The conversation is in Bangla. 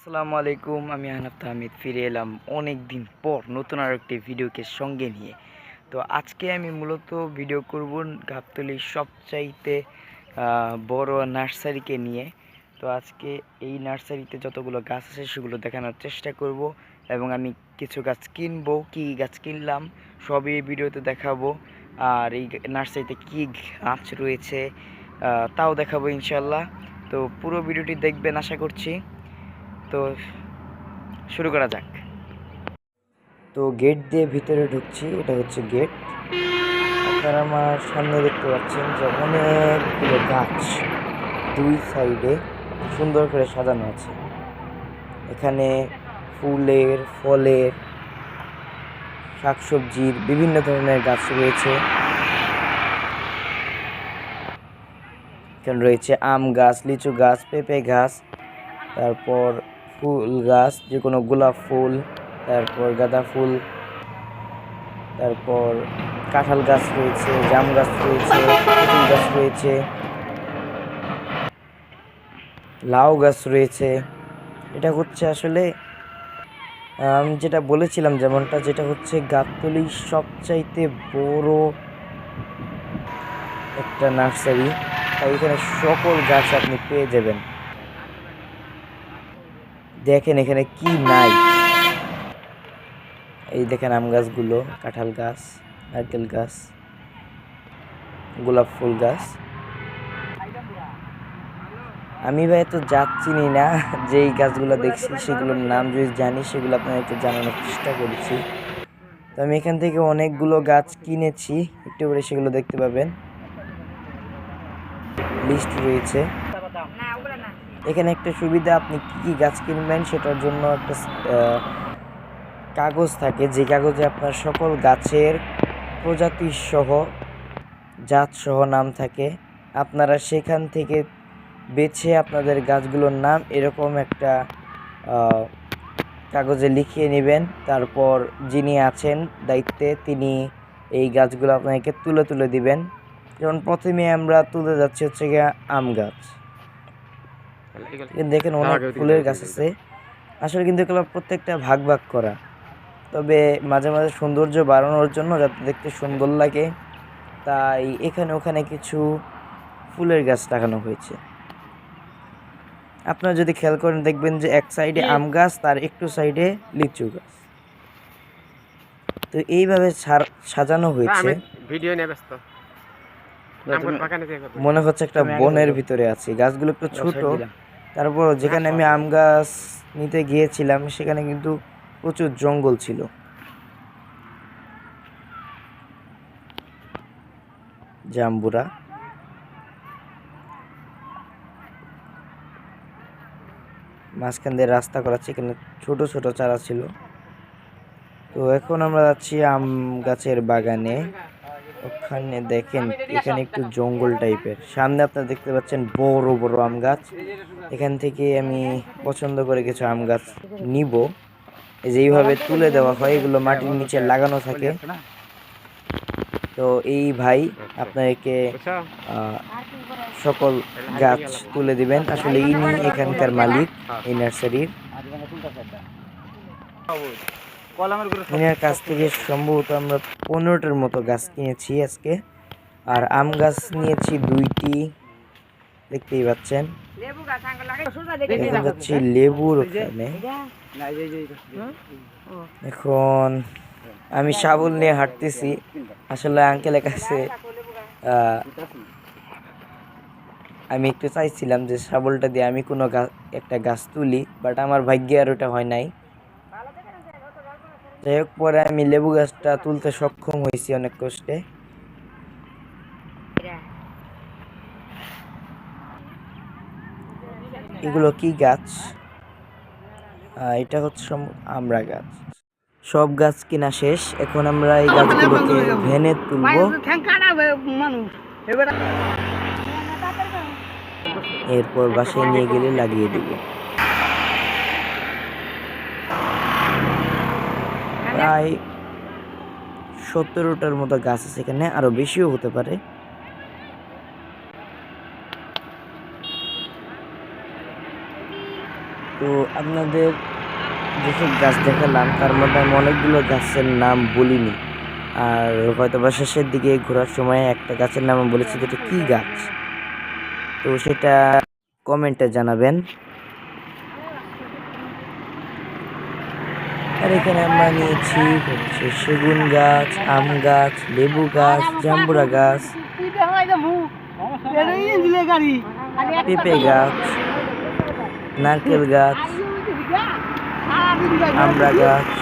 আসসালামু আলাইকুম, আমি আহনাফ তাহমিদ, ফিরে এলাম অনেক দিন পর নতুন আর একটি ভিডিওকে সঙ্গে নিয়ে। তো আজকে আমি মূলত ভিডিও করব গাবতলির সবচাইতে বড় নার্সারিকে নিয়ে। তো আজকে এই নার্সারিতে যতগুলো গাছ আছে সেগুলো দেখানোর চেষ্টা করব এবং আমি কিছু গাছ কিনবো, কি গাছ কিনলাম, সবই এই ভিডিওতে দেখাবো। আর এই নার্সারিতে কি গাছ রয়েছে তাও দেখাবো ইনশাল্লাহ তো পুরো ভিডিওটি দেখবেন, আশা করছি। তো শুরু করা যাক। তো গেট দিয়ে ভিতরে ঢুকছি, এটা হচ্ছে গেট আপনারা আমার সামনে দেখতে পাচ্ছেন যে অনেকগুলো গাছ দুই সাইডে সুন্দর করে সাজানো আছে। এখানে ফুলের, ফলের, শাকসবজির বিভিন্ন ধরনের গাছ রয়েছে। এখানে রয়েছে আম গাছ, লিচু গাছ, পেঁপে গাছ, তারপর ফুল গাছ যে কোনো গোলাপ ফুল, তারপর গাঁদা ফুল, তারপর কাঁঠাল গাছ রয়েছে, জাম গাছ রয়েছে গাছ রয়েছে, লাউ গাছ রয়েছে। এটা হচ্ছে আসলে, আমি, যেটা বলেছিলাম যেমনটা, যেটা হচ্ছে গাবতলির সবচাইতে বড় একটা নার্সারি। তাই এখানে সকল গাছ আপনি পেয়ে যাবেন। দেখেন এখানে কি নাই। এই দেখেন আম গাছগুলো, কাঁঠাল গাছ, নারকেল গাছ, গোলাপ ফুল গাছ। আমি ভাই তো জাত চিনি না যেই গাছগুলো দেখছি, সেগুলোর নাম যদি জানি, সেগুলো আপনাদেরকে জানানোর চেষ্টা করেছি। তো আমি এখান থেকে অনেকগুলো গাছ কিনেছি, একটু করে সেগুলো দেখতে পাবেন। লিস্ট রয়েছে। এখানে একটা সুবিধা, আপনি কি কী গাছ কিনবেন সেটার জন্য একটা কাগজ থাকে। যে কাগজে আপনার সকল গাছের প্রজাতি সহ জাত সহ নাম থাকে। আপনারা সেখান থেকে বেছে আপনাদের গাছগুলোর নাম এরকম একটা কাগজে লিখিয়ে নেবেন। তারপর যিনি আছেন দায়িত্বে, তিনি এই গাছগুলো আপনাকে তুলে তুলে দিবেন। যেমন প্রথমে আমরা তুলে যাচ্ছি হচ্ছে গিয়ে আম গাছ। দেখেন অনেক ফুলের গাছ আছে। আসলে কিন্তু এগুলো প্রত্যেকটা ভাগ ভাগ করা। তবে মাঝে মাঝে সৌন্দর্য বাড়ানোর জন্য যাতে দেখতে সুন্দর লাগে তাই এখানে ওখানে কিছু ফুলের গাছ লাগানো হয়েছে। আপনারা যদি খেয়াল করেন দেখবেন যে এক সাইডে আম গাছ তার একটু সাইডে লিচু গাছ। তো এইভাবে সাজানো হয়েছে। ভিডিও নিয়ে ব্যস্ত। মনে হচ্ছে একটা বনের ভিতরে আছি। গাছগুলো একটু ছোট। তারপর যেখানে আমি আম গাছ নিতে গিয়েছিলাম সেখানে কিন্তু প্রচুর জঙ্গল ছিল। জাম্বুরা। মাঝখান দিয়ে রাস্তা করা এখানে ছোট ছোট চারা ছিল। তো এখন আমরা যাচ্ছি আম গাছের বাগানে। ওখানে দেখেন এখানে একটু জঙ্গল টাইপের সামনে আপনারা দেখতে পাচ্ছেন বড় বড় আম গাছ। এখান থেকে আমি পছন্দ করে কিছু আম গাছ নিব। এই যে এইভাবে তুলে দেওয়া হয় এগুলো মাটির নিচে লাগানো থাকে। তো এই ভাই? আহ, সকল গাছ তুলে দিবেন। আসলে ইনি এখানকার মালিক এই নার্সারির। ইনার কাছ থেকে সম্ভবত আমরা পনেরোটার মতো গাছ কিনেছি আজকে। আর আম গাছ নিয়েছি দুইটি। দেখতেই পাচ্ছেন। যাচ্ছি লেবুর ওখানে। এখন আমি শাবল নিয়ে হাঁটতেছি। আসলে আঙ্কেলের কাছে আহ, আমি একটু চাইছিলাম যে শাবলটা দিয়ে আমি কোনো গাছ একটা গাছ তুলি বাট আমার ভাগ্যে আর ওটা হয় নাই। যাই হোক পরে আমি লেবু গাছটা তুলতে সক্ষম হয়েছি অনেক কষ্টে। এগুলো কি গাছ? এটা হচ্ছে আমরা গাছ। সব গাছ কিনা শেষ, এখন আমরা এই গাছগুলোকে ভেনে তুলবো। এরপর বাসায় নিয়ে গেলে লাগিয়ে দিব। প্রায় সতেরোটার মতো গাছ আছে এখানে, আরও বেশিও হতে পারে। তো আপনাদের যেসব গাছ দেখালাম, তার মধ্যে আমি অনেকগুলো গাছের নাম বলিনি। আর হয়তো বা শেষের দিকে ঘোরার সময় একটা গাছের নাম বলেছি, যেটা কী গাছ? তো সেটা কমেন্টে জানাবেন। আর এখানে আমরা নিয়েছি হচ্ছে সেগুন গাছ আম গাছ লেবু গাছ জাম্বুরা গাছ পেঁপে গাছ নারকেল গাছ আমরা গাছ